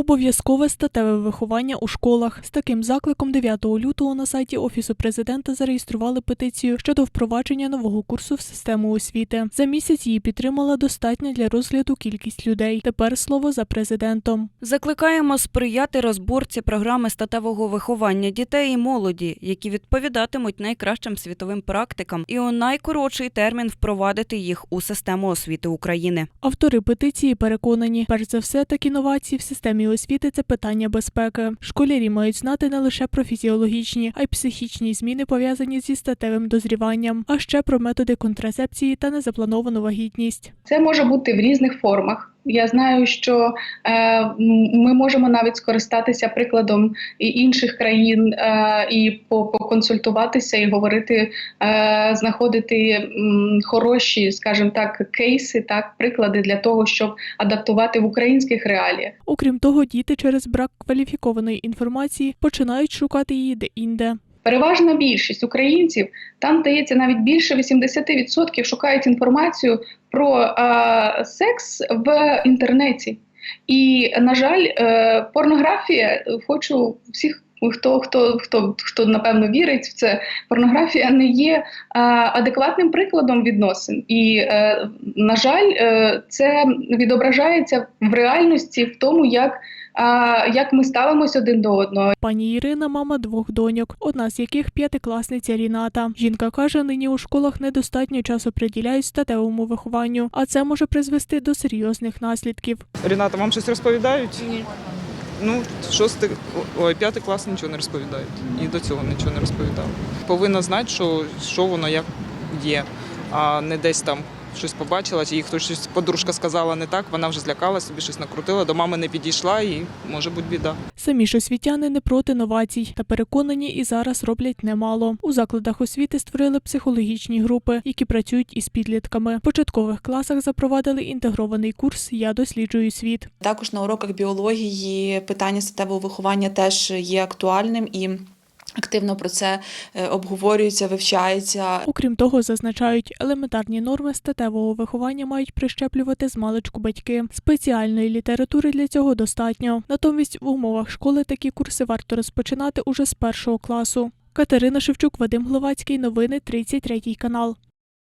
Обов'язкове статеве виховання у школах. З таким закликом 9 лютого на сайті Офісу президента зареєстрували петицію щодо впровадження нового курсу в систему освіти. За місяць її підтримала достатня для розгляду кількість людей. Тепер слово за президентом. Закликаємо сприяти розборці програми статевого виховання дітей і молоді, які відповідатимуть найкращим світовим практикам, і у найкоротший термін впровадити їх у систему освіти України. Автори петиції переконані, перш за все, так інновації в системі освіти це питання безпеки. Школярі мають знати не лише про фізіологічні, а й психічні зміни, пов'язані зі статевим дозріванням, а ще про методи контрацепції та незаплановану вагітність. Це може бути в різних формах. Я знаю, що е, ми можемо навіть скористатися прикладом і інших країн е, і поконсультуватися і говорити, е, знаходити м, хороші, скажімо так, кейси, так приклади для того, щоб адаптувати в українських реаліях. Окрім того, діти через брак кваліфікованої інформації починають шукати її де-інде. Переважна більшість українців там здається навіть більше 80% шукають інформацію про е, секс в інтернеті. І, на жаль, е, порнографія, е, хочу всіх. Хто хто хто хто напевно вірить в це, порнографія не є е, адекватним прикладом відносин, і е, на жаль, е, це відображається в реальності в тому, як, як ми ставимося один до одного. Пані Ірина мама двох доньок, одна з яких п'ятикласниця Ріната. Жінка каже, нині у школах недостатньо часу приділяють статевому вихованню, а це може призвести до серйозних наслідків. Ріната, вам щось розповідають? Ні. Ну, шостий, ой, п'ятий клас нічого не розповідають. І до цього нічого не розповідали. Повинна знати, що, що воно як є, а не десь там щось побачила, чи їй хтось щось подружка сказала не так, вона вже злякалася, собі щось накрутила, до мами не підійшла і може бути біда. Самі ж освітяни не проти новацій та переконані і зараз роблять немало. У закладах освіти створили психологічні групи, які працюють із підлітками. В початкових класах запровадили інтегрований курс Я досліджую світ. Також на уроках біології питання статевого виховання теж є актуальним і активно про це е, обговорюється, вивчається. Окрім того, зазначають, елементарні норми статевого виховання мають прищеплювати з маличку батьки. Спеціальної літератури для цього достатньо. Натомість в умовах школи такі курси варто розпочинати уже з першого класу. Катерина Шевчук, Вадим Гловацький. Новини 33 канал.